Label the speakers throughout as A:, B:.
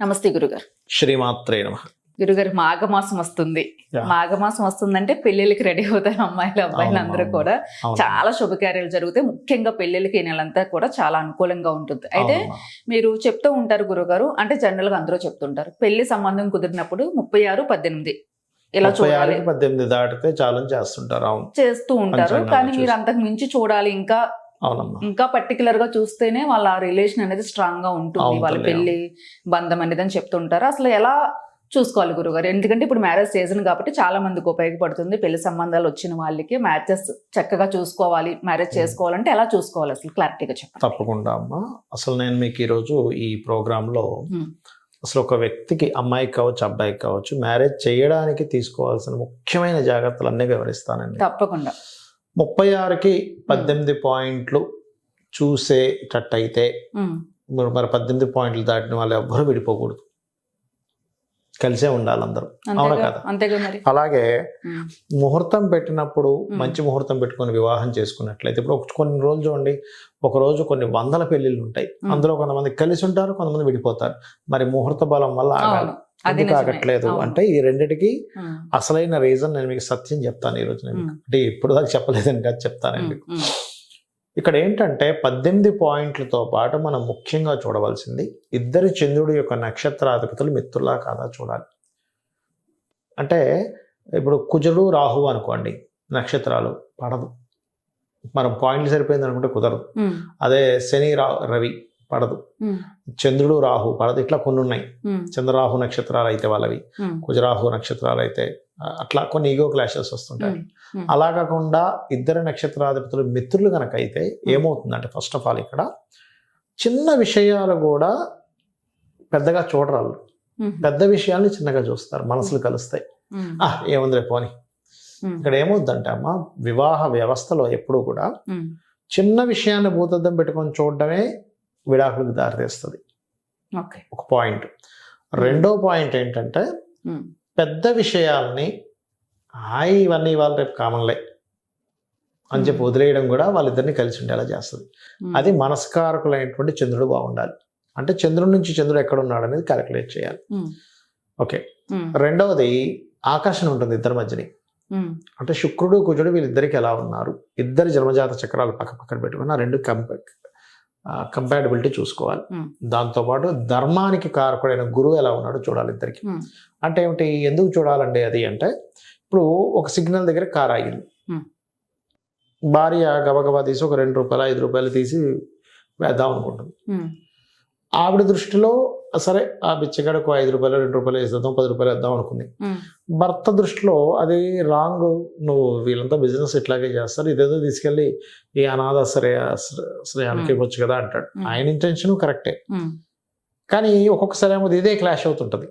A: నమస్తే గురుగారు.
B: శ్రీమాత్రే నమ.
A: గురుగారు మాఘమాసం వస్తుంది. మాఘమాసం వస్తుందంటే పెళ్ళిళ్ళకి రెడీ అవుతారు అమ్మాయిలు అబ్బాయిలు అందరూ కూడా. చాలా శుభకార్యాలు జరుగుతాయి ముఖ్యంగా పెళ్ళిళ్ళకి ఈ నెలంతా కూడా చాలా అనుకూలంగా ఉంటుంది. అయితే. మీరు చెప్తూ ఉంటారు గురుగారు అంటే జనరల్గా అందరూ చెప్తుంటారు. పెళ్ళి సంబంధం కుదిరినప్పుడు ముప్పై ఆరు పద్దెనిమిది. ఇలా చూడాలి.
B: పద్దెనిమిది దాటితే చాలని చేస్తుంటారు.
A: చేస్తూ ఉంటారు. కానీ మీరు. అంతకు మించి చూడాలి ఇంకా
B: అవునమ్మా.
A: ఇంకా పర్టికులర్గా చూస్తేనే వాళ్ళ రిలేషన్ అనేది స్ట్రాంగ్గా ఉంటుంది. వాళ్ళ పెళ్ళి బంధం అనేది అని చెప్తుంటారు. అసలు ఎలా చూసుకోవాలి గురుగారు? ఎందుకంటే ఇప్పుడు మ్యారేజ్ సీజన్ కాబట్టి చాలా మందికి ఉపయోగపడుతుంది. పెళ్ళి సంబంధాలు వచ్చిన వాళ్ళకి మ్యాచెస్ చక్కగా చూసుకోవాలి మ్యారేజ్. చేసుకోవాలంటే ఎలా చూసుకోవాలి? అసలు క్లారిటీగా చెప్పండి.
B: తప్పకుండా అమ్మా. అసలు నేను మీకు ఈరోజు ఈ ప్రోగ్రాంలో. అసలు ఒక వ్యక్తికి అమ్మాయికి కావచ్చు అబ్బాయికి కావచ్చు మ్యారేజ్ చేయడానికి తీసుకోవాల్సిన ముఖ్యమైన జాగ్రత్తలు అన్నీ వివరిస్తానండి.
A: తప్పకుండా.
B: ముప్పై ఆరుకి పద్దెనిమిది పాయింట్లు చూసేటట్టయితే మరి పద్దెనిమిది పాయింట్లు దాటిన వాళ్ళు ఎవ్వరూ విడిపోకూడదు. కలిసే ఉండాలి అందరూ. అవునా కదా? అలాగే ముహూర్తం పెట్టినప్పుడు. మంచి ముహూర్తం పెట్టుకొని వివాహం చేసుకున్నట్లయితే ఇప్పుడు కొన్ని రోజులు చూడండి ఒక రోజు కొన్ని వందల పెళ్ళిళ్ళు ఉంటాయి. అందులో కొంతమంది కలిసి ఉంటారు కొంతమంది విడిపోతారు. మరి ముహూర్త బలం వల్ల ఆగాలి ఎందుకు. ఆగట్లేదు. అంటే ఈ రెండిటికి అసలైన రీజన్ నేను మీకు సత్యం చెప్తాను ఈ రోజు నేను. అంటే ఇప్పుడు దాకా చెప్పలేదని కాదు చెప్తానండి ఇక్కడ ఏంటంటే పద్దెనిమిది పాయింట్లతో పాటు మనం ముఖ్యంగా చూడవలసింది ఇద్దరి చంద్రుడి యొక్క నక్షత్రాధిపతులు మిత్రులా కాదా చూడాలి. అంటే ఇప్పుడు కుజుడు రాహు అనుకోండి నక్షత్రాలు పడదు. మనం పాయింట్లు సరిపోయింది అనుకుంటే కుదరదు. అదే శని రా రవి పడదు. చంద్రుడు రాహు పడదు. ఇట్లా కొన్ని ఉన్నాయి. చంద్రరాహు నక్షత్రాలు అయితే వాళ్ళవి. కుజరాహు నక్షత్రాలు అయితే అట్లా కొన్ని ఈగో క్లాషెస్ వస్తుంటాయి. అలా కాకుండా ఇద్దరు నక్షత్రాధిపతులు మిత్రులు కనుక అయితే ఏమవుతుందంటే ఫస్ట్ ఆఫ్ ఆల్ ఇక్కడ చిన్న విషయాలు కూడా పెద్దగా చూడరు వాళ్ళు.
A: ఉమ్,
B: పెద్ద విషయాల్ని చిన్నగా చూస్తారు మనసులు కలుస్తాయి. ఆ ఏముందిలే పోని. ఇక్కడ ఏమవుద్దంటే అమ్మ వివాహ వ్యవస్థలో ఎప్పుడు కూడా చిన్న విషయాన్ని భూతద్దం పెట్టుకొని చూడడమే విడాకులకు దారితీస్తుంది.
A: ఓకే.
B: ఒక పాయింట్. రెండో పాయింట్ ఏంటంటే పెద్ద విషయాల్ని హాయ్ ఇవన్నీ ఇవాళ రేపు కామన్లే అని చెప్పి వదిలేయడం కూడా వాళ్ళిద్దరిని కలిసి ఉండేలా చేస్తుంది. అది మనస్కారకులైనటువంటి చంద్రుడు బాగుండాలి. అంటే చంద్రుడి నుంచి చంద్రుడు ఎక్కడ ఉన్నాడు అనేది క్యాలిక్యులేట్ చేయాలి ఓకే రెండవది ఆకర్షణ ఉంటుంది ఇద్దరి మధ్యని. అంటే శుక్రుడు కుజుడు వీళ్ళిద్దరికి ఎలా ఉన్నారు? ఇద్దరి జన్మజాత చక్రాలు పక్క పక్కన పెట్టుకుని ఆ రెండు కంప కంపాటబిలిటీ చూసుకోవాలి
A: Hmm.
B: దాంతోపాటు ధర్మానికి కారకుడైన గురువు ఎలా ఉన్నాడో చూడాలి ఇద్దరికి
A: Hmm.
B: అంటే ఏమిటి ఎందుకు చూడాలండి అది అంటే ఇప్పుడు ఒక సిగ్నల్ దగ్గర కార్ ఆగింది
A: Hmm.
B: భార్య గబగబా తీసి ఒక రెండు రూపాయలు ఐదు రూపాయలు తీసి వేద్దాం అనుకుంటుంది ఆవిడ దృష్టిలో సరే ఆ బిచ్చగాడకు ఐదు రూపాయలు రెండు రూపాయలు వేసేద్దాం పది రూపాయలు వేద్దాం అనుకుంది. భర్త దృష్టిలో అది రాంగ్ నువ్వు వీళ్ళంతా బిజినెస్ ఇట్లాగే చేస్తారు ఇదేదో తీసుకెళ్ళి ఈ అనాథ శ్రేయ శ్రేయానికి. ఇవ్వచ్చు కదా అంటాడు. ఆయన ఇంటెన్షన్ కరెక్టే కానీ ఒక్కొక్కసారి ఏమో ఇదే క్లాష్ అవుతుంటది.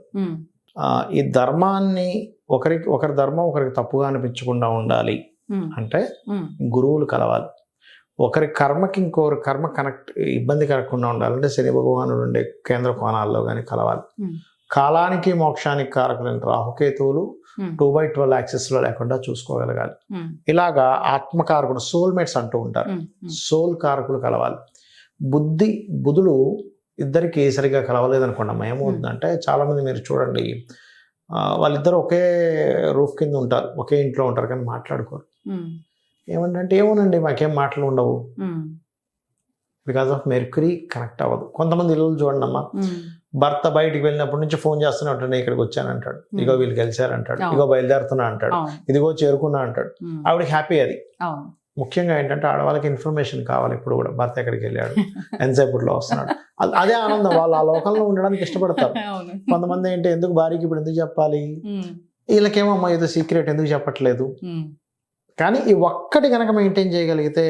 B: ఈ ధర్మాన్ని ఒకరికి ఒకరి ధర్మం ఒకరికి తప్పుగా అనిపించకుండా ఉండాలి అంటే గురువులు కలవాలి. ఒకరి కర్మకి ఇంకొకరి కర్మ కనెక్ట్ ఇబ్బంది కలగకుండా ఉండాలంటే శని భగవానుడు ఉండే కేంద్ర కోణాల్లో కానీ కలవాలి.
A: Hmm.
B: కాలానికి మోక్షానికి కారకులైన రాహుకేతువులు
A: ఉమ్,
B: టూ బై ట్వెల్వ్ యాక్సెస్లో లేకుండా చూసుకోగలగాలి.
A: ఉమ్,
B: ఇలాగా ఆత్మకారకుడు సోల్మేట్స్ అంటూ ఉంటారు. సోల్ కారకులు కలవాలి. బుద్ధి బుధుడు ఇద్దరికి సరిగా కలవలేదు అనుకోండి అమ్మ ఏమవుతుందంటే చాలా మంది మీరు చూడండి వాళ్ళిద్దరు ఒకే రూఫ్ కింద ఉంటారు ఒకే ఇంట్లో ఉంటారు కానీ మాట్లాడుకోరు.
A: ఉమ్,
B: ఏమంటే ఏమోనండి మాకేం మాటలు ఉండవు. బికాస్ ఆఫ్ మెర్క్యూరీ కనెక్ట్ అవ్వదు. కొంతమంది ఇల్లు చూడండి అమ్మా. భర్త బయటికి వెళ్ళినప్పటి నుంచి ఫోన్ చేస్తూనే ఉంటాడు "నేను ఇక్కడికి వచ్చానంటాడు ఇగో వీళ్ళు గెలిచారంటాడు. ఇగో బయలుదేరుతున్నా అంటాడు. ఇదిగో చేరుకున్నా అంటాడు.
A: ఉమ్,
B: ఆవిడకి హ్యాపీ అది. ముఖ్యంగా ఏంటంటే ఆడవాళ్ళకి ఇన్ఫర్మేషన్ కావాలి ఇప్పుడు కూడా. భర్త ఎక్కడికి వెళ్ళాడు? ఎంతసేపట్లో వస్తున్నాడు? అదే ఆనందం. వాళ్ళు ఆ లోకంలో ఉండడానికి ఇష్టపడతారు. కొంతమంది ఏంటి ఎందుకు భార్యకి ఇప్పుడు ఎందుకు చెప్పాలి?
A: ఉమ్,
B: వీళ్ళకేమమ్మా ఏదో సీక్రెట్ ఎందుకు చెప్పట్లేదు? కానీ ఈ ఒక్కటి కనుక మెయింటైన్ చేయగలిగితే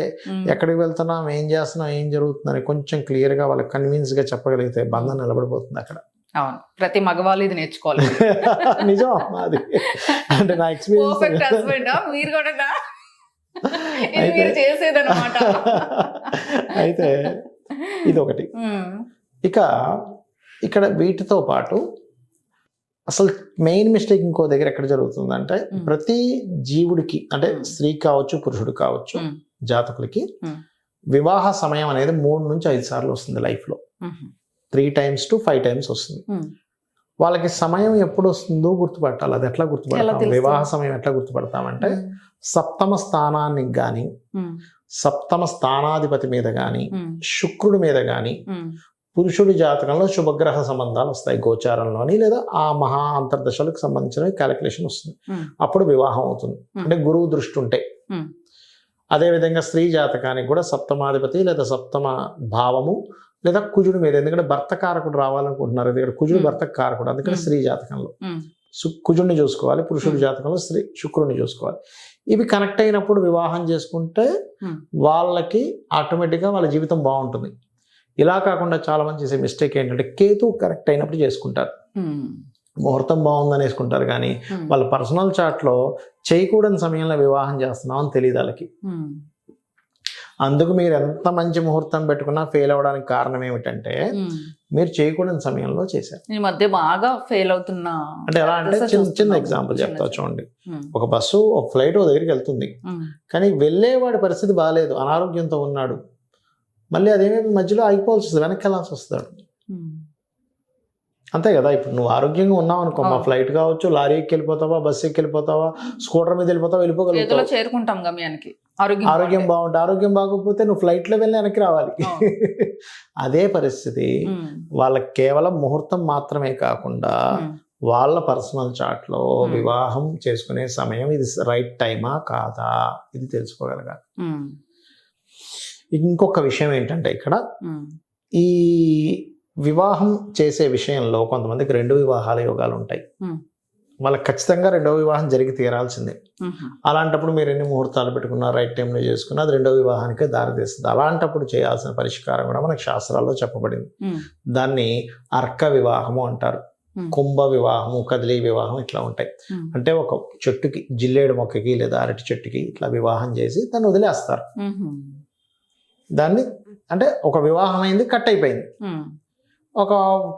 B: ఎక్కడికి వెళ్తున్నాం ఏం చేస్తున్నాం ఏం జరుగుతుందని కొంచెం క్లియర్గా వాళ్ళకి కన్విన్స్గా చెప్పగలిగితే బంధం నిలబడిపోతుంది అక్కడ.
A: అవును. ప్రతి మగవాళ్ళు ఇది నేర్చుకోవాలి.
B: నిజం అది. అంటే నా ఎక్స్పీరియన్స్
A: మీరు కూడా చేసేదన్నమాట.
B: అయితే ఇది ఒకటి
A: ఉమ్,
B: ఇక ఇక్కడ వీటితో పాటు అసలు మెయిన్ మిస్టేక్ ఇంకో దగ్గర ఎక్కడ జరుగుతుందంటే. ప్రతి జీవుడికి అంటే. స్త్రీ కావచ్చు పురుషుడు కావచ్చు జాతకులకి. వివాహ సమయం అనేది మూడు నుంచి ఐదు సార్లు వస్తుంది
A: లైఫ్లో.
B: Three times two five times వస్తుంది. వాళ్ళకి సమయం ఎప్పుడు వస్తుందో గుర్తుపట్టాలి. అది ఎట్లా గుర్తుపడతాం? వివాహ సమయం ఎట్లా గుర్తుపడతామంటే సప్తమ స్థానానికి కానీ సప్తమ స్థానాధిపతి మీద కానీ శుక్రుడి మీద కానీ పురుషుడి జాతకంలో శుభగ్రహ సంబంధాలు వస్తాయి గోచారంలోని లేదా ఆ మహా అంతర్దశలకు సంబంధించిన క్యాలిక్యులేషన్ వస్తుంది అప్పుడు వివాహం అవుతుంది. అంటే గురువు దృష్టి ఉంటే. అదేవిధంగా స్త్రీ జాతకానికి కూడా సప్తమాధిపతి లేదా సప్తమ భావము లేదా కుజుడి మీద ఎందుకంటే భర్త కారకుడు రావాలనుకుంటున్నారు ఎందుకంటే కుజుడు. భర్త కారకుడు అందుకని. స్త్రీ జాతకంలో కుజుడిని చూసుకోవాలి పురుషుడి. జాతకంలో స్త్రీ శుక్రుడిని చూసుకోవాలి ఇవి కనెక్ట్ అయినప్పుడు వివాహం చేసుకుంటే. వాళ్ళకి ఆటోమేటిక్గా వాళ్ళ జీవితం బాగుంటుంది ఇలా కాకుండా చాలా మంది చేసే మిస్టేక్ ఏంటంటే కేతు కరెక్ట్ అయినప్పుడు చేసుకుంటారు. ముహూర్తం బాగుందని వేసుకుంటారు కానీ వాళ్ళ పర్సనల్ చాట్లో చేయకూడని సమయంలో వివాహం చేస్తున్నాం అని తెలియదు వాళ్ళకి. అందుకు మీరు ఎంత మంచి ముహూర్తం పెట్టుకున్నా ఫెయిల్ అవ్వడానికి కారణం ఏమిటంటే. మీరు చేయకూడని సమయంలో చేశారు.
A: ఈ మధ్య బాగా ఫెయిల్ అవుతున్న
B: అంటే ఎలా అంటే చిన్న చిన్న. ఎగ్జాంపుల్ చెప్తా. చూడండి. ఒక బస్సు ఒక ఫ్లైట్ ఓ దగ్గరికి వెళ్తుంది. కానీ వెళ్ళేవాడి పరిస్థితి బాగాలేదు అనారోగ్యంతో ఉన్నాడు. మళ్ళీ అదేమి మధ్యలో ఆగిపోవాల్సి వస్తుంది వెనక్కి వెళ్ళాల్సి వస్తాడు అంతే కదా ఇప్పుడు నువ్వు ఆరోగ్యంగా ఉన్నావు అనుకో మా. ఫ్లైట్ కావచ్చు లారీ ఎక్కి వెళ్ళిపోతావా బస్సు ఎక్కి వెళ్ళిపోతావా స్కూటర్ మీద వెళ్ళిపోతావా వెళ్ళిపోగలుగుతావు?
A: చేరుకుంటాం గమ్యానికి ఆరోగ్యం
B: బాగుంటే. ఆరోగ్యం బాగోకపోతే నువ్వు ఫ్లైట్లో వెళ్ళి వెనక్కి రావాలి. అదే పరిస్థితి. వాళ్ళకి కేవలం ముహూర్తం మాత్రమే కాకుండా వాళ్ళ పర్సనల్ చాట్లో. వివాహం చేసుకునే సమయం ఇది రైట్ టైమా కాదా? ఇది తెలుసుకోగలగాలి. ఇంకొక విషయం ఏంటంటే ఇక్కడ ఈ వివాహం చేసే విషయంలో కొంతమందికి రెండు వివాహాల యోగాలు ఉంటాయి. వాళ్ళకి ఖచ్చితంగా రెండో వివాహం జరిగి తీరాల్సిందే. అలాంటప్పుడు మీరు ఎన్ని ముహూర్తాలు పెట్టుకున్నా రైట్ టైంలో చేసుకున్నా అది రెండో వివాహానికి దారితీస్తుంది. అలాంటప్పుడు చేయాల్సిన పరిష్కారం కూడా మనకు శాస్త్రాల్లో చెప్పబడింది. దాన్ని అర్క వివాహము అంటారు. కుంభ వివాహము కదిలీ వివాహం ఇట్లా ఉంటాయి. అంటే ఒక చెట్టుకి జిల్లేడు మొక్కకి లేదా అరటి చెట్టుకి ఇట్లా వివాహం చేసి దాన్ని వదిలేస్తారు. దాన్ని అంటే ఒక వివాహం అయింది కట్ అయిపోయింది. ఒక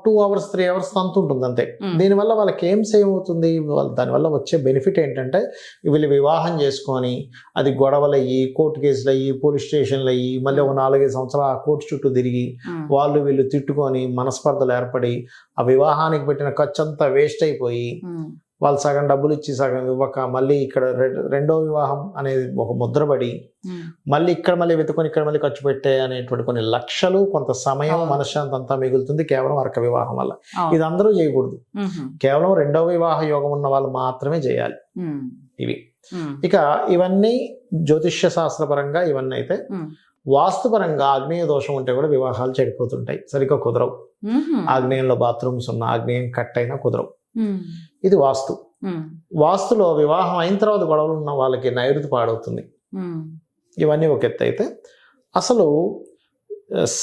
B: టూ అవర్స్ త్రీ అవర్స్ తంతు ఉంటుంది అంతే. దీనివల్ల వాళ్ళకి ఏం సేవ్ అవుతుంది? వాళ్ళ దానివల్ల వచ్చే బెనిఫిట్ ఏంటంటే వీళ్ళు వివాహం చేసుకొని అది గొడవలు అయ్యి కోర్టు కేసులు అయ్యి పోలీస్ స్టేషన్లు అయ్యి మళ్ళీ ఒక నాలుగైదు సంవత్సరాలు ఆ కోర్టు చుట్టూ తిరిగి వాళ్ళు వీళ్ళు తిట్టుకొని మనస్పర్ధలు ఏర్పడి ఆ వివాహానికి పెట్టిన ఖర్చు అంతా వేస్ట్ అయిపోయి వాళ్ళు సగం డబ్బులు ఇచ్చి సగం ఇవ్వక మళ్ళీ ఇక్కడ రెండో వివాహం అనేది ఒక ముద్రపడి మళ్ళీ ఇక్కడ మళ్ళీ వెతుకొని ఇక్కడ మళ్ళీ ఖర్చు పెట్టే అనేటువంటి కొన్ని లక్షలు కొంత సమయం. మనశ్శాంతి అంతా మిగులుతుంది కేవలం అర్క వివాహం వల్ల. ఇది అందరూ చేయకూడదు. కేవలం రెండో వివాహ యోగం ఉన్న వాళ్ళు మాత్రమే చేయాలి. ఇవి. ఇక ఇవన్నీ జ్యోతిష్య శాస్త్రపరంగా ఇవన్నీ అయితే వాస్తుపరంగా ఆగ్నేయ దోషం ఉంటే కూడా వివాహాలు చెడిపోతుంటాయి. సరిగ్గా కుదరవు. ఆగ్నేయంలో బాత్రూమ్స్ ఉన్న ఆగ్నేయం కట్ అయినా కుదరవు. ఇది వాస్తు. వాస్తులో వివాహం అయిన తర్వాత గొడవలు ఉన్న వాళ్ళకి నైరుతి పాడవుతుంది. ఇవన్నీ ఒక ఎత్తు అయితే అసలు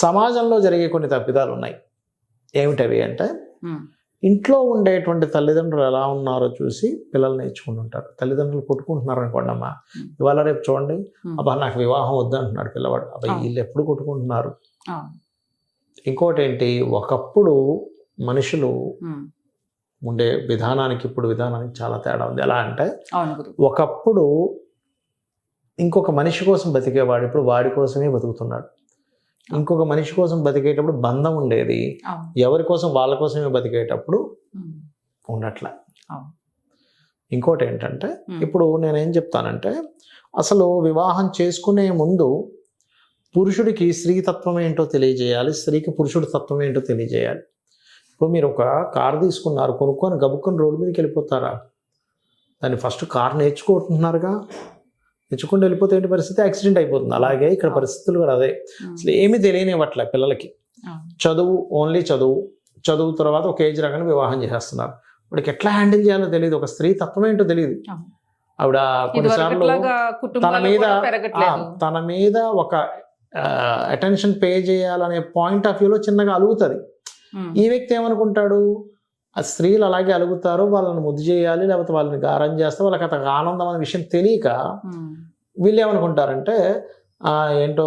B: సమాజంలో జరిగే కొన్ని తప్పిదాలు ఉన్నాయి. ఏమిటవి అంటే ఇంట్లో ఉండేటువంటి తల్లిదండ్రులు ఎలా ఉన్నారో చూసి పిల్లలు నేర్చుకుంటుంటారు తల్లిదండ్రులు కొట్టుకుంటున్నారు అనుకోండి అమ్మా ఇవాళ రేపు చూడండి. అబ్బా నాకు వివాహం వద్దంటున్నాడు పిల్లవాడు. అబ్బా
A: అవును.
B: వీళ్ళు ఎప్పుడు కొట్టుకుంటున్నారు. ఇంకోటి ఏంటి? ఒకప్పుడు మనుషులు ఉండే విధానానికి ఇప్పుడు విధానానికి చాలా తేడా ఉంది. ఎలా అంటే ఒకప్పుడు ఇంకొక మనిషి కోసం బతికేవాడు ఇప్పుడు వాడి కోసమే బతుకుతున్నాడు. ఇంకొక మనిషి కోసం బతికేటప్పుడు బంధం ఉండేది. ఎవరి కోసం? వాళ్ళ కోసమే బతికేటప్పుడు ఉండట్లే. ఇంకోటి ఏంటంటే ఇప్పుడు నేనేం చెప్తానంటే అసలు వివాహం చేసుకునే ముందు పురుషుడికి స్త్రీ తత్వం ఏంటో తెలియజేయాలి స్త్రీకి పురుషుడి తత్వం ఏంటో తెలియజేయాలి. ఇప్పుడు మీరు ఒక కార్ తీసుకున్నారు కొనుక్కొని గబుక్కొని రోడ్డు మీదకి వెళ్ళిపోతారా? దాన్ని ఫస్ట్ కార్ నేర్చుకుంటున్నారుగా? నేర్చుకుంటూ వెళ్ళిపోతే ఏంటి పరిస్థితి? యాక్సిడెంట్ అయిపోతుంది. అలాగే ఇక్కడ పరిస్థితులు కూడా అదే. అసలు ఏమీ తెలియనివ్వట్లే పిల్లలకి. చదువు ఓన్లీ చదువు. చదువు తర్వాత ఒక ఏజ్ రాగానే వివాహం చేసేస్తున్నారు. వాడికి ఎట్లా హ్యాండిల్ చేయాలో తెలియదు ఒక స్త్రీ తత్వం ఏంటో తెలియదు. ఆవిడ కొన్నిసార్లు తన మీద తన మీద ఒక అటెన్షన్ పే చేయాలనే పాయింట్ ఆఫ్ వ్యూలో చిన్నగా అలుగుతుంది. ఈ వ్యక్తి ఏమనుకుంటాడు? ఆ స్త్రీలు అలాగే అలుగుతారు వాళ్ళని ముద్దు చేయాలి లేకపోతే వాళ్ళని గారం చేస్తే వాళ్ళకి అంత ఆనందం అనే విషయం తెలియక వీళ్ళు ఏమనుకుంటారంటే "ఆ, ఏంటో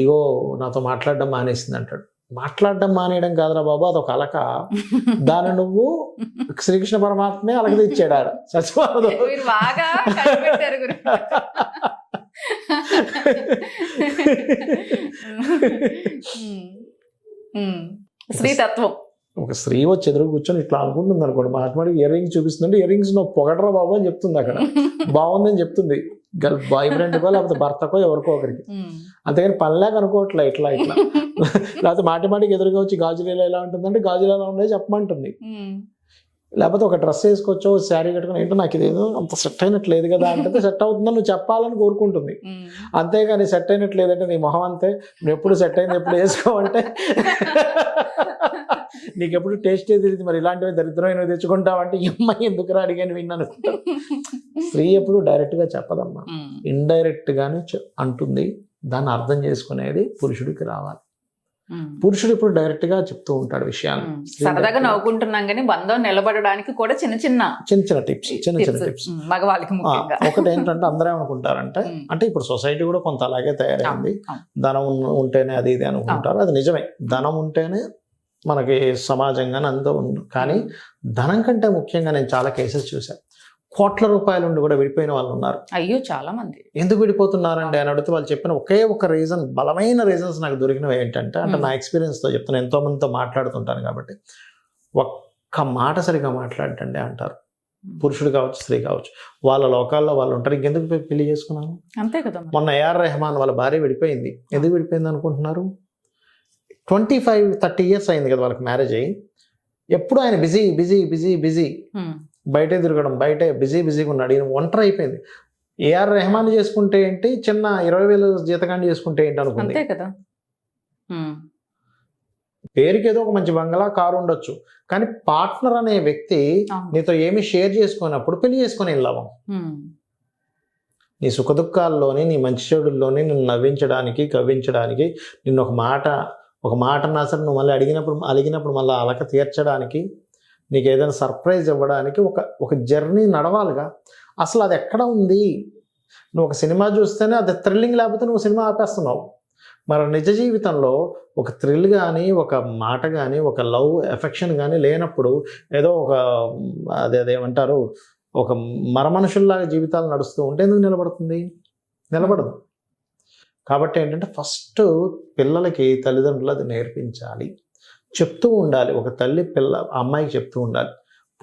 B: ఇగో నాతో మాట్లాడడం మానేసింది అంటాడు. మాట్లాడడం మానేయడం కాదురా బాబు అదొక అలక. దాన్ని నువ్వు శ్రీకృష్ణ పరమాత్మే అలక తెచ్చాడు ఆడ. సచివాలయం
A: స్త్రీతత్వం.
B: ఒక స్త్రీ వచ్చి ఎదురు కూర్చొని ఇట్లా అనుకుంటుంది అనుకోండి. మాట్లాడి ఇయర్ రింగ్స్ చూపిస్తుంటే ఇయర్ రింగ్స్ నువ్వు పొగడరా బాబు అని చెప్తుంది అక్కడ. బాగుందని చెప్తుంది. గర్ల్ బాయ్ ఫ్రెండ్కో లేకపోతే భర్తకో ఎవరికో ఒకరికి. అంతేగాని పనిలేక అనుకోవట్లే ఇట్లా ఇట్లా. లేకపోతే మాటి మాటికి ఎదురుగా వచ్చి గాజులు ఎలా ఉంటుందంటే గాజులు ఎలా ఉన్నాయి చెప్పమంటుంది. లేకపోతే ఒక డ్రెస్ వేసుకొచ్చో శారీ కట్టుకుని ఏంటో నాకు ఇదేదో అంత సెట్ అయినట్లేదు కదా అంటే సెట్ అవుతుందని నువ్వు చెప్పాలని కోరుకుంటుంది. అంతేగాని సెట్ అయినట్లేదంటే నీ మొహం అంతే నువ్వు ఎప్పుడు సెట్ అయింది ఎప్పుడు వేసుకోవంటే నీకు ఎప్పుడు టేస్ట్ తెలియదు మరి ఇలాంటివి దరిద్రమైనవి తెచ్చుకుంటావంటే ఈ అమ్మాయి ఎందుకు అడిగాను విన్నాను స్త్రీ ఎప్పుడు డైరెక్ట్గా చెప్పదమ్మా
A: ఉమ్.
B: ఇండైరెక్ట్ గానే చె- అంటుంది దాన్ని అర్థం చేసుకునేది పురుషుడికి రావాలి. పురుషుడు ఇప్పుడు డైరెక్ట్గా చెప్తూ ఉంటాడు విషయాలు.
A: సరదాగా నవ్వుకుంటున్నాం కానీ బంధం నిలబడడానికి కూడా చిన్న చిన్న
B: చిన్న చిన్న టిప్స్ చిన్న చిన్న. టిప్స్
A: మగవాళ్ళకి
B: ఒకటి ఏంటంటే అందరూ ఏమనుకుంటారంటే
A: ఉమ్.
B: అంటే ఇప్పుడు సొసైటీ కూడా కొంత అలాగే తయారైంది. ధనం ఉంటేనే అది ఇది అనుకుంటారు. అది నిజమే. ధనం ఉంటేనే మనకి సమాజంగానే అంతా ఉంది. కానీ ధనం కంటే ముఖ్యంగా నేను చాలా కేసెస్ చూశాను. కోట్ల రూపాయల నుండి కూడా విడిపోయిన వాళ్ళు ఉన్నారు.
A: అయ్యో చాలా మంది.
B: ఎందుకు విడిపోతున్నారండి అని అడిగితే వాళ్ళు చెప్పిన ఒకే ఒక రీజన్ బలమైన రీజన్స్ నాకు దొరికినవి ఏంటంటే అంటే. నా ఎక్స్పీరియన్స్తో చెప్తాను ఎంతో మందితో మాట్లాడుతుంటాను కాబట్టి. ఒక్క మాట సరిగా మాట్లాడండి అంటారు. పురుషుడు కావచ్చు స్త్రీ కావచ్చు. వాళ్ళ లోకాల్లో వాళ్ళు ఉంటారు. ఇంకెందుకు పెళ్ళి చేసుకున్నాను?
A: అంతే కదా.
B: మొన్న ఏఆర్ రెహమాన్ వాళ్ళ భార్య విడిపోయింది. ఎందుకు విడిపోయింది అనుకుంటున్నారు? ట్వంటీ ఫైవ్ థర్టీ ఇయర్స్ అయింది కదా వాళ్ళకి మ్యారేజ్ అయ్యి. ఎప్పుడు ఆయన బిజీ బిజీ బిజీ బిజీ. బయటే తిరగడం బయటే బిజీ బిజీగా ఉన్నాడు. ఈయన ఒంటరి అయిపోయింది. ఏఆర్ రెహమాన్ చేసుకుంటే ఏంటి? చిన్న ఇరవై వేలు జీతకాండి చేసుకుంటే ఏంటి అనుకుంది?
A: అంతే కదా.
B: పేరుకి ఏదో ఒక మంచి బంగళా కారు ఉండొచ్చు. కానీ పార్ట్నర్ అనే వ్యక్తి. నీతో ఏమి షేర్ చేసుకున్నప్పుడు పెళ్ళి చేసుకుని లాభం. నీ సుఖదుఖాల్లోని నీ మంచి చెడుల్లోని నిన్ను నవ్వించడానికి కవ్వించడానికి నిన్ను ఒక మాట ఒక మాట అన్నా సరే నువ్వు మళ్ళీ అడిగినప్పుడు అడిగినప్పుడు మళ్ళీ అలక తీర్చడానికి నీకు ఏదైనా సర్ప్రైజ్ ఇవ్వడానికి ఒక ఒక జర్నీ నడవాలిగా. అసలు అది ఎక్కడ ఉంది? నువ్వు ఒక సినిమా చూస్తేనే అది థ్రిల్లింగ్ లేకపోతే నువ్వు సినిమా ఆపేస్తున్నావు. మరి నిజ జీవితంలో ఒక థ్రిల్ కానీ ఒక మాట కానీ ఒక లవ్ ఎఫెక్షన్ కానీ లేనప్పుడు ఏదో ఒక అదే అదేమంటారు ఒక మరమనుషుల్లాగా జీవితాలు నడుస్తూ ఉంటే ఎందుకు నిలబడుతుంది? నిలబడదు. కాబట్టి ఏంటంటే ఫస్ట్ పిల్లలకి తల్లిదండ్రులు అది నేర్పించాలి. చెప్తూ ఉండాలి. ఒక తల్లి పిల్ల అమ్మాయికి చెప్తూ ఉండాలి.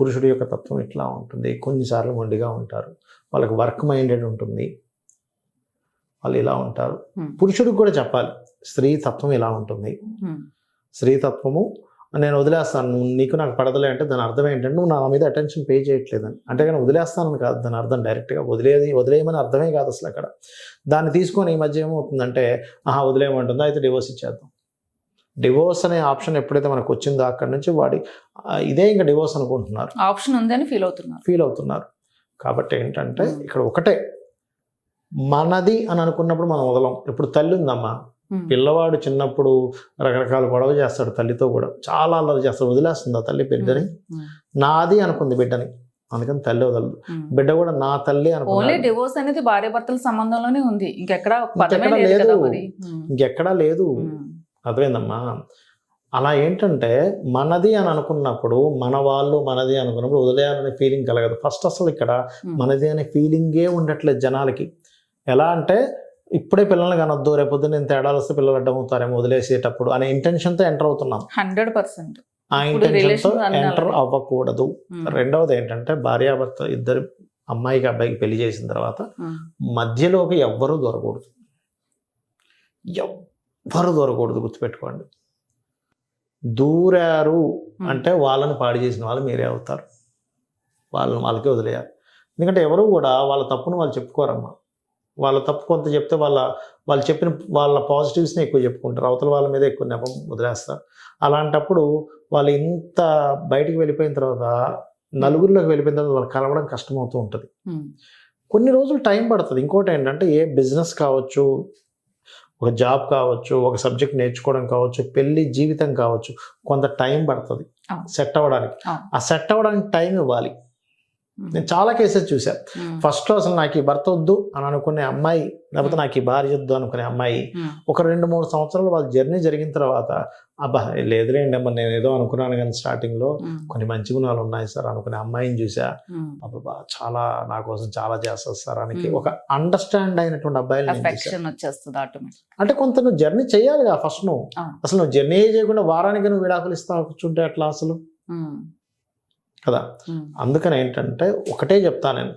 B: పురుషుడి యొక్క తత్వం ఇట్లా ఉంటుంది. కొన్నిసార్లు మొండిగా ఉంటారు. వాళ్ళకి వర్క్ మైండెడ్ ఉంటుంది. వాళ్ళు ఇలా ఉంటారు. పురుషుడికి కూడా చెప్పాలి. స్త్రీ తత్వం ఇలా ఉంటుంది. స్త్రీ తత్వము నేను వదిలేస్తాను. నీకు నాకు పడదలే అంటే దాని అర్థం ఏంటంటే నువ్వు నా మీద అటెన్షన్ పే చేయట్లేదని. అంటే కానీ వదిలేస్తానని కాదు. దాని అర్థం డైరెక్ట్గా వదిలేది వదిలేయమని అర్థమే కాదు అసలు అక్కడ. దాన్ని తీసుకొని ఈ మధ్య ఏమవుతుందంటే ఆహా వదిలేయమంటుందో. అయితే డివోర్స్ ఇచ్చేద్దాం. డివోర్స్ అనే ఆప్షన్ ఎప్పుడైతే మనకు వచ్చిందో అక్కడి నుంచి వాడి ఇదే ఇంకా డివోర్స్ అనుకుంటున్నారు.
A: ఆప్షన్ ఉందని ఫీల్ అవుతున్నారు.
B: ఫీల్ అవుతున్నారు. కాబట్టి ఏంటంటే
A: Hmm.
B: ఇక్కడ ఒకటే. మనది అని అనుకున్నప్పుడు మనం వదలం. ఇప్పుడు తల్లి ఉందమ్మా.
A: ఉమ్.
B: పిల్లవాడు చిన్నప్పుడు రకరకాల గొడవ చేస్తాడు తల్లితో కూడా. చాలా అల్లరి చేస్తాడు. వదిలేస్తుంది ఆ తల్లి బిడ్డని.
A: ఉమ్.
B: నాది అనుకుంది బిడ్డని. అందుకని తల్లి వదలదు. బిడ్డ కూడా నా తల్లి
A: ఓన్లీ డివోర్స్ అనేది భార్య భర్తల సంబంధంలోనే ఉంది. ఇంకెక్కడ లేదు.
B: ఇంకెక్కడా లేదు. అర్థమైందమ్మా? అలా ఏంటంటే మనది అని అనుకున్నప్పుడు మన వాళ్ళు మనది అనుకున్నప్పుడు వదిలేయాలనే ఫీలింగ్ కలగదు. ఫస్ట్ అసలు ఇక్కడ. మనది అనే ఫీలింగే ఉండట్లేదు జనాలకి. ఎలా అంటే ఇప్పుడే పిల్లల్ని కనొద్దు రేపొద్దు నేను తేడాలు వస్తే పిల్లలు అడ్డమవుతారేమో వదిలేసేటప్పుడు అనే intention తో ఎంటర్ అవుతున్నాం.
A: Hundred percent.
B: ఆ ఇంటెన్షన్తో ఎంటర్. అవ్వకూడదు. రెండవది ఏంటంటే భార్యాభర్త ఇద్దరు అమ్మాయికి అబ్బాయికి పెళ్ళి చేసిన తర్వాత మధ్యలోకి ఎవ్వరూ దొరకకూడదు. ఎవ్వరు దొరకకూడదు గుర్తుపెట్టుకోండి. దూరారు అంటే వాళ్ళని పాడు చేసిన వాళ్ళు మీరే అవుతారు. వాళ్ళని వాళ్ళకే వదిలేయాలి. ఎందుకంటే ఎవరు కూడా వాళ్ళ తప్పును వాళ్ళు చెప్పుకోరమ్మా. వాళ్ళ తప్పు కొంత చెప్తే వాళ్ళ వాళ్ళు చెప్పిన వాళ్ళ పాజిటివ్స్ని ఎక్కువ చెప్పుకుంటారు. అవతల వాళ్ళ మీద ఎక్కువ నెపం వదిలేస్తారు. అలాంటప్పుడు వాళ్ళు ఇంత బయటికి వెళ్ళిపోయిన తర్వాత నలుగురిలోకి వెళ్ళిపోయిన తర్వాత వాళ్ళు కలవడం కష్టమవుతూ ఉంటుంది. కొన్ని రోజులు టైం పడుతుంది. ఇంకోటి ఏంటంటే ఏ బిజినెస్ కావచ్చు ఒక జాబ్ కావచ్చు ఒక సబ్జెక్ట్ నేర్చుకోవడం కావచ్చు పెళ్ళి జీవితం కావచ్చు కొంత టైం పడుతుంది. సెట్ అవ్వడానికి. ఆ సెట్ అవ్వడానికి టైం ఇవ్వాలి నేను చాలా కేసెస్ చూసా ఫస్ట్ అసలు నాకు ఈ భర్త వద్దు అని అనుకునే అమ్మాయి లేకపోతే నాకు ఈ భార్య వద్దు అనుకునే అమ్మాయి ఒక రెండు మూడు సంవత్సరాలు వాళ్ళ జర్నీ జరిగిన తర్వాత అబ్బా లేదులేండి అమ్మ నేను ఏదో అనుకున్నాను కానీ స్టార్టింగ్లో
A: ఉమ్,
B: కొన్ని మంచి గుణాలు ఉన్నాయి సార్ అనుకునే అమ్మాయిని చూసా. అబ్బా చాలా నా కోసం చాలా చేస్తారు సార్ అని. ఒక అండర్స్టాండ్ అయినటువంటి అబ్బాయిలు అంటే కొంత నువ్వు జర్నీ చేయాలిగా ఫస్ట్ నువ్వు. అసలు నువ్వు జర్నీ చేయకుండా వారానికి నువ్వు విడాకులు ఇస్తా కూర్చుంటే అట్లా అసలు? కదా? అందుకని ఏంటంటే ఒకటే చెప్తా నేను.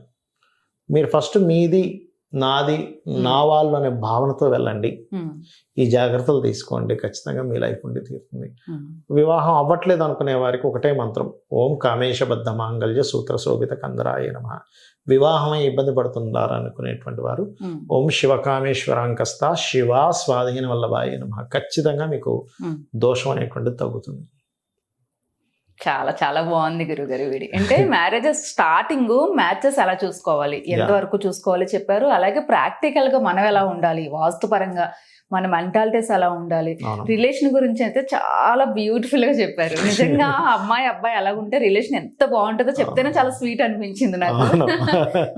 B: మీరు ఫస్ట్ మీది నాది నా వాళ్ళు అనే భావనతో వెళ్ళండి. ఈ జాగ్రత్తలు తీసుకోండి. ఖచ్చితంగా మీ లైఫ్ ఉండి తీరుతుంది. వివాహం అవ్వట్లేదు అనుకునే వారికి ఒకటే మంత్రం. ఓం కామేశబద్ధ మాంగళ్య సూత్ర శోభిత కందరాయ నమ. వివాహమై ఇబ్బంది పడుతున్నారు అనుకునేటువంటి వారు ఓం శివకామేశ్వరాంకస్త శివ స్వాధీన వల్లభాయ నమ. ఖచ్చితంగా మీకు. దోషం అనేటువంటిది తగ్గుతుంది.
A: చాలా చాలా బాగుంది గురుగారు వీడి. అంటే మ్యారేజెస్ స్టార్టింగ్ మ్యాచెస్ ఎలా చూసుకోవాలి? ఎంత వరకు చూసుకోవాలి చెప్పారు. అలాగే ప్రాక్టికల్గా మనం ఎలా ఉండాలి? వాస్తు పరంగా మన మెంటాలిటీస్ ఎలా ఉండాలి? రిలేషన్ గురించి అయితే చాలా బ్యూటిఫుల్గా చెప్పారు. నిజంగా అమ్మాయి అబ్బాయి ఎలా ఉంటే రిలేషన్ ఎంత బాగుంటుందో చెప్తేనే చాలా స్వీట్ అనిపించింది నాకు.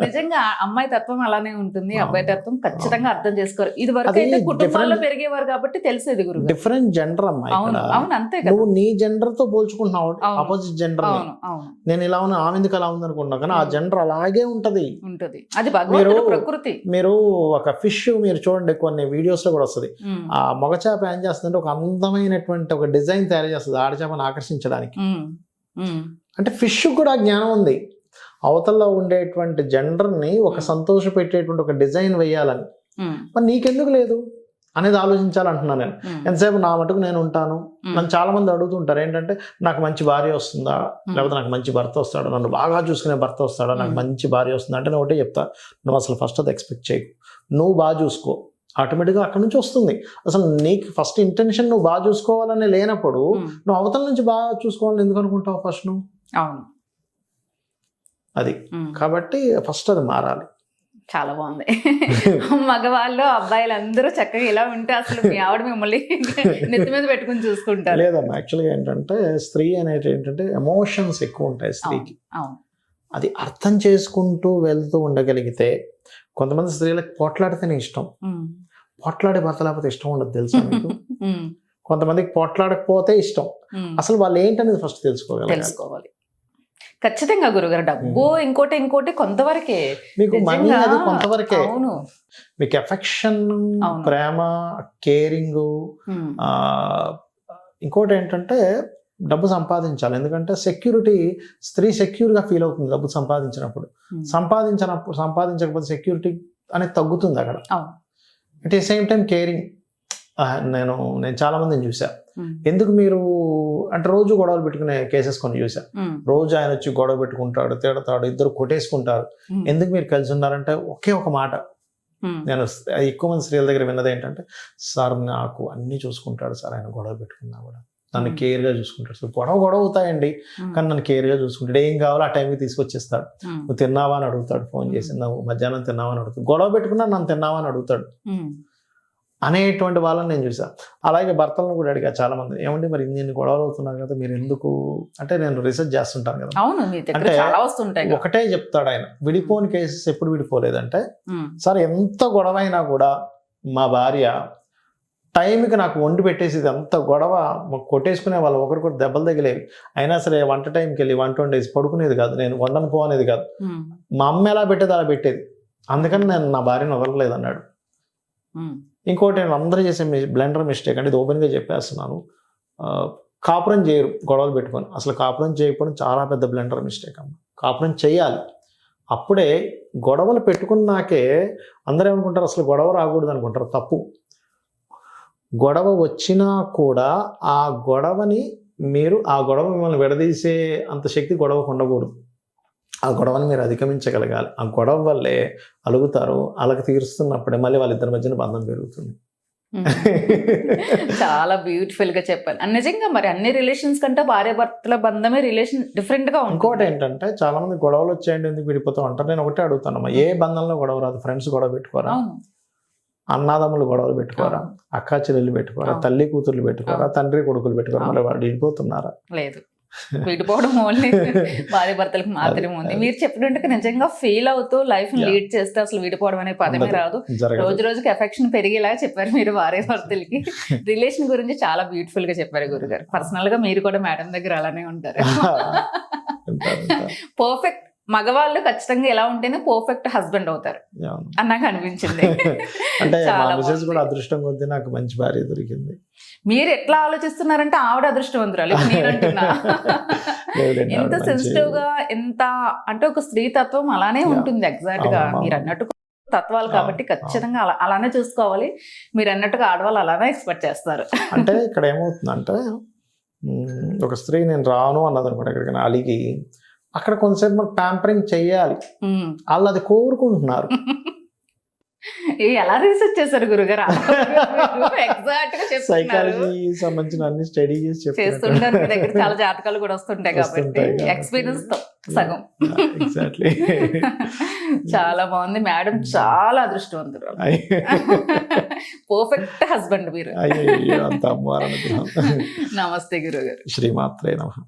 A: నిజంగా అమ్మాయి తత్వం అలానే ఉంటుంది. అబ్బాయి తత్వం ఖచ్చితంగా అర్థం చేసుకోరు. ఇది వరకు అయితే కుటుంబాల్లో పెరిగేవారు కాబట్టి తెలిసేది గురువు
B: డిఫరెంట్ జెండర్ అమ్మా
A: అవును. అవును అంతే కదా.
B: నువ్వు నీ జెండర్తో పోల్చుకుంటున్నావు. ఆపోజిట్ జెండర్ నేను ఇలా ఉన్నా ఆమె ఎందుకు అలా ఉంది అనుకుంటున్నా కానీ ఆ
A: Hmm.
B: జెండర్ అలాగే ఉంటది.
A: ఉంటది. అది
B: మీరు-
A: ప్రకృతి.
B: మీరు ఒక ఫిష్ మీరు చూడండి కొన్ని వీడియోస్లో కూడా వస్తుంది.
A: ఉమ్,
B: ఆ మగ చేప ఏం చేస్తుందంటే ఒక అందమైనటువంటి ఒక డిజైన్ తయారు చేస్తుంది ఆడ చేపను ఆకర్షించడానికి.
A: ఉమ్,
B: అంటే ఫిష్ కూడా జ్ఞానం ఉంది. అవతల్లో ఉండేటువంటి జెండర్ని ఒక
A: Hmm.
B: సంతోష పెట్టేటువంటి ఒక డిజైన్ వేయాలని. మరి నీకెందుకు లేదు? అనేది ఆలోచించాలంటున్నాను నేను. ఎంతసేపు నా మటుకు నేను ఉంటాను? నన్ను చాలా మంది అడుగుతుంటారు ఏంటంటే నాకు మంచి భార్య వస్తుందా. లేకపోతే నాకు మంచి భర్త వస్తాడు? నన్ను బాగా చూసుకునే భర్త వస్తాడా? నాకు. మంచి భార్య వస్తుందా? అంటే నేను ఒకటే చెప్తా నువ్వు అసలు ఫస్ట్ అది ఎక్స్పెక్ట్ చేయకు. నువ్వు బాగా చూసుకో. ఆటోమేటిక్గా అక్కడి నుంచి వస్తుంది. అసలు నీకు ఫస్ట్ ఇంటెన్షన్ నువ్వు బాగా చూసుకోవాలని లేనప్పుడు నువ్వు అవతల నుంచి బాగా చూసుకోవాలని ఎందుకు అనుకుంటావు ఫస్ట్ నువ్వు?
A: అవును.
B: అది. కాబట్టి ఫస్ట్ అది మారాలి.
A: చాలా బాగుంది. మగవాళ్ళు అబ్బాయిలు అందరూ చక్కగా ఇలా ఉంటే అసలు మీ ఆవిడ మిమ్మల్ని నెత్తి మీద పెట్టుకుని చూసుకుంటారు.
B: లేదమ్మా యాక్చువల్గా ఏంటంటే స్త్రీ అనేది ఏంటంటే ఎమోషన్స్ ఎక్కువ ఉంటాయి స్త్రీకి. అది అర్థం చేసుకుంటూ వెళ్తూ ఉండగలిగితే కొంతమంది స్త్రీలకు పోట్లాడితేనే ఇష్టం. పోట్లాడే భర్త లేకపోతే ఇష్టం ఉండదు తెలుసా మీకు? కొంతమందికి పోట్లాడకపోతే ఇష్టం. అసలు వాళ్ళు ఏంటనేది ఫస్ట్ తెలుసుకోగలగాలి.
A: తెలుసుకోవాలి. ఖచ్చితంగా గురుగారు డబ్బు. ఇంకోటి ఇంకోటి కొంతవరకే.
B: మీకు మనీ అది కొంతవరకే.
A: అవును.
B: మీకు ఎఫెక్షన్. ప్రేమ కేరింగ్ ఇంకోటి ఏంటంటే డబ్బు సంపాదించాలి. ఎందుకంటే సెక్యూరిటీ స్త్రీ సెక్యూర్గా ఫీల్ అవుతుంది డబ్బు సంపాదించినప్పుడు. సంపాదించినప్పుడు సంపాదించకపోతే సెక్యూరిటీ అనేది తగ్గుతుంది అక్కడ. At a same time caring నేను నేను చాలా మందిని చూసా.
A: ఉమ్,
B: ఎందుకు మీరు అంటే రోజు గొడవలు పెట్టుకునే కేసెస్ కొన్ని చూసా. రోజు ఆయన వచ్చి గొడవ పెట్టుకుంటాడు తిడతాడు ఇద్దరు కొట్టేసుకుంటారు. ఎందుకు మీరు కలిసి ఉన్నారంటే ఒకే ఒక మాట. నేను ఎక్కువ మంది స్త్రీల దగ్గర విన్నది ఏంటంటే సార్ నాకు అన్ని చూసుకుంటాడు సార్ ఆయన గొడవ పెట్టుకున్నా కూడా. నన్ను. కేర్గా చూసుకుంటాడు సార్. గొడవ గొడవ అవుతాయండి కానీ నన్ను కేర్గా చూసుకుంటాడు. ఏం కావాలో ఆ టైంకి తీసుకొచ్చేస్తాడు. నువ్వు తిన్నావా? అని అడుగుతాడు ఫోన్ చేసి నువ్వు మధ్యాహ్నం తిన్నావా? అని అడుగుతాడు. గొడవ పెట్టుకున్నా నన్ను తిన్నావా? అని అడుగుతాడు. అనేటువంటి వాళ్ళని నేను చూసా. అలాగే భర్తలను కూడా అడిగా చాలా మంది ఏమండి మరి ఇన్ని గొడవలు అవుతున్నారు కదా మీరు ఎందుకు? అంటే నేను రీసెర్చ్ చేస్తుంటాను కదా. అంటే. ఒకటే చెప్తాడు ఆయన విడిపోని కేసెస్ ఎప్పుడు విడిపోలేదంటే సార్ ఎంత గొడవ అయినా కూడా మా భార్య టైంకి నాకు వండి పెట్టేసి అంత గొడవ కొట్టేసుకునే వాళ్ళు ఒకరికొకరు దెబ్బలు తగిలేవి. అయినా సరే వంట టైంకి వెళ్ళి వంట వండేసి పడుకునేది కాదు నేను వండను పో అనేది కాదు. మా అమ్మ ఎలా పెట్టేది అలా పెట్టేది. అందుకని నేను నా భార్యను వదలలేదు అన్నాడు. ఇంకోటి నేను అందరూ చేసే బ్లెండర్ మిస్టేక్ అంటే ఇది ఓపెన్గా చెప్పేస్తున్నాను. కాపురం చేయరు గొడవలు పెట్టుకొని. అసలు కాపురం చేయకపోవడం చాలా పెద్ద బ్లెండర్ మిస్టేక్ అమ్మ. కాపురం చేయాలి. అప్పుడే గొడవలు పెట్టుకున్నాకే అందరూ ఏమనుకుంటారు? అసలు గొడవ రాకూడదు అనుకుంటారు. తప్పు. గొడవ వచ్చినా కూడా ఆ గొడవని మీరు ఆ గొడవ మిమ్మల్ని విడదీసే అంత శక్తి గొడవకు ఉండకూడదు. ఆ గొడవని మీరు అధిగమించగలగాలి. ఆ గొడవ వల్లే అలుగుతారు అలగ తీరుస్తున్నప్పుడే మళ్ళీ వాళ్ళిద్దరి మధ్యన బంధం పెరుగుతుంది.
A: చాలా బ్యూటిఫుల్గా చెప్పాను నిజంగా మరి అన్ని రిలేషన్స్ కంటే భార్య భర్తల బంధమే రిలేషన్ డిఫరెంట్గా
B: ఇంకోటి ఏంటంటే చాలా మంది గొడవలు వచ్చేయండి ఎందుకు విడిపోతాం అంటారు నేను ఒకటే అడుగుతానమ్మా. ఏ బంధంలో గొడవ రాదు? ఫ్రెండ్స్ గొడవ పెట్టుకోరా? అన్నాదమ్ములు గొడవలు పెట్టుకోరా? అక్కా చెల్లెలు పెట్టుకోరా. తల్లి కూతుర్లు పెట్టుకోరా. తండ్రి కొడుకులు పెట్టుకోరా. మరి వాళ్ళు విడిపోతున్నారా?
A: లేదు. విడిపోవడం ఓన్లీ భార్య భర్తలకు మాత్రమే ఉంది. మీరు చెప్పినట్టుగా నిజంగా ఫీల్ అవుతూ లైఫ్. లీడ్ చేస్తే అసలు విడిపోవడం అనే పదమే. రాదు. రోజు రోజుకి ఎఫెక్షన్ పెరిగేలా చెప్పారు మీరు భార్య భర్తలకి. రిలేషన్ గురించి చాలా బ్యూటిఫుల్గా చెప్పారు గురుగారు. పర్సనల్గా మీరు కూడా మేడం దగ్గర అలానే ఉంటారు. పర్ఫెక్ట్ మగవాళ్ళు ఖచ్చితంగా ఎలా ఉంటేనే పర్ఫెక్ట్ హస్బెండ్ అవుతారు. అని నాకు అనిపించింది.
B: అంటే. కూడా అదృష్టం కొద్దీ నాకు మంచి భార్య దొరికింది.
A: మీరు ఎట్లా ఆలోచిస్తున్నారంటే ఆవిడ అదృష్టవంతురాలు ఎంత సెన్సిటివ్గా ఎంత అంటే ఒక స్త్రీ తత్వం అలానే. ఉంటుంది
B: ఎగ్జాక్ట్గా
A: మీరు. అన్నట్టు తత్వాలు కాబట్టి ఖచ్చితంగా అలా అలానే చూసుకోవాలి మీరు అన్నట్టుగా ఆడవాళ్ళు అలానే ఎక్స్పెక్ట్ చేస్తారు
B: అంటే ఇక్కడ ఏమవుతుందంటే ఒక స్త్రీ నేను రాను అన్నది అనమాట ఎక్కడికైనా అలిగి అక్కడ కొంతసేపు మనం ప్యాంపరింగ్ చెయ్యాలి
A: ఉమ్.
B: వాళ్ళు అది కోరుకుంటున్నారు
A: ఎలా రీసెర్చ్ చేశారు గురుగారు? ఎగ్జాక్ట్గా
B: సైకాలజీ సంబంధించిన అన్ని స్టడీ చేసి
A: చేస్తుంటారు మీ దగ్గర. చాలా జాతకాలు కూడా వస్తుంటాయి కాబట్టి. ఎక్స్పీరియన్స్తో సగం.
B: ఎగ్జాక్ట్లీ
A: చాలా బాగుంది. మేడం చాలా అదృష్టవంతులు పర్ఫెక్ట్ హస్బెండ్ మీరు. నమస్తే గురుగారు.
B: శ్రీమాత్రే నమ.